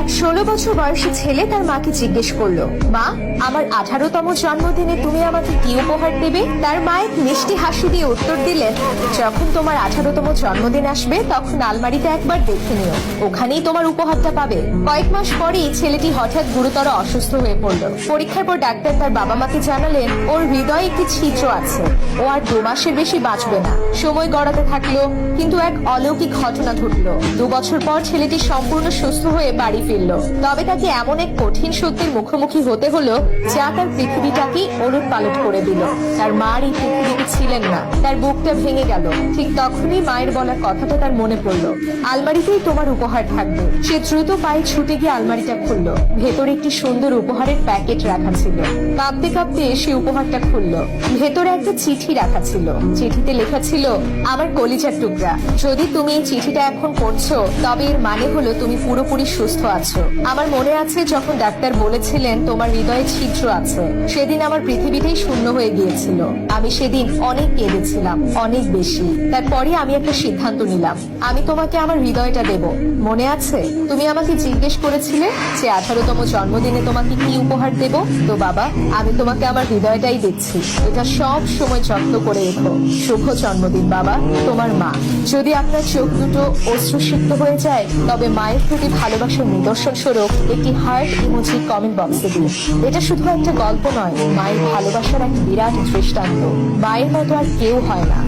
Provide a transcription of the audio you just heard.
এক ষোলো বছর বয়সী ছেলে তার মাকে জিজ্ঞেস করল, মা, আমার আঠারোতম জন্মদিনে তুমি আমাকে কি উপহার দেবে? তার মা এক মিষ্টি হাসি দিয়ে উত্তর দিলেন, যখন তোমার আঠারোতম জন্মদিন আসবে, তখন আলমারিতে একবার দেখে নিও। ওখানেই তোমার উপহারটা পাবে। কয়েক মাস পরেই ছেলেটি হঠাৎ গুরুতর অসুস্থ হয়ে পড়ল। পরীক্ষার পর ডাক্তার তার বাবা মাকে জানালেন, ওর হৃদয়ে একটি ছিদ্র আছে। ও আর দু মাসের বেশি বাঁচবে না। সময় গড়াতে থাকল, কিন্তু এক অলৌকিক ঘটনা ঘটলো। দু বছর পর ছেলেটি সম্পূর্ণ সুস্থ হয়ে বাড়ি ফিরল। তবে তাকে এমন এক কঠিন সত্যের মুখোমুখি হতে হলো যা তার পৃথিবীটাকে ওলট পালট করে দিল। তার মার এই পৃথিবীতে ছিলেন না। তার বুকটা ভেঙে গেল। ঠিক তখনই মায়ের বলা কথাটা তার মনে পড়ল। আলমারিতেই তোমার উপহার থাকবে। সে দ্রুত পায়ে ছুটে গিয়ে আলমারিটা খুললো। ভেতরে একটি সুন্দর উপহারের প্যাকেট রাখা ছিল। কাঁপতে কাঁপতে সে উপহারটা খুললো। ভেতরে একটা চিঠি রাখা ছিল। চিঠিতে লেখা ছিল, আমার কলিজার টুকরা। যদি তুমি এই চিঠিটা এখন পড়ছো, তবে এর মানে হলো তুমি পুরোপুরি সুস্থ আছো। আমার মনে আছে যখন ডাক্তার বলেছিলেন তোমার হৃদয়ে ছিদ্র আছে। সেদিন আমার পৃথিবীটাই শূন্য হয়ে গিয়েছিল। আমি সেদিন অনেক কেঁদেছিলাম, অনেক বেশি। তারপরে আমি একটা সিদ্ধান্ত নিলাম। আমি তোমাকে আমার হৃদয়টা দেব। মনে আছে? তুমি আমাকে জিজ্ঞেস করেছিলে যে আঠারোতম জন্মদিনে তোমাকে কি উপহার দেব? তো বাবা, আমি তোমাকে আমার হৃদয়টাই দিচ্ছি। এটা সব সময় যত্ন করে রেখো। শুভ জন্মদিন বাবা, তোমার মা। যদি আপনার চোখ দুটো অশ্রুসিক্ত হয়ে যায়, তবে মায়ের প্রতি ভালোবাসার নিদর্শন স্বরূপ একটি হার্ট ইমোজি কমেন্ট বক্সে দিন। এটা শুধু একটা গল্প নয়, মায়ের ভালোবাসার এক বিরাট দৃষ্টান্ত। মায়ের মতো আর কেউ হয় না।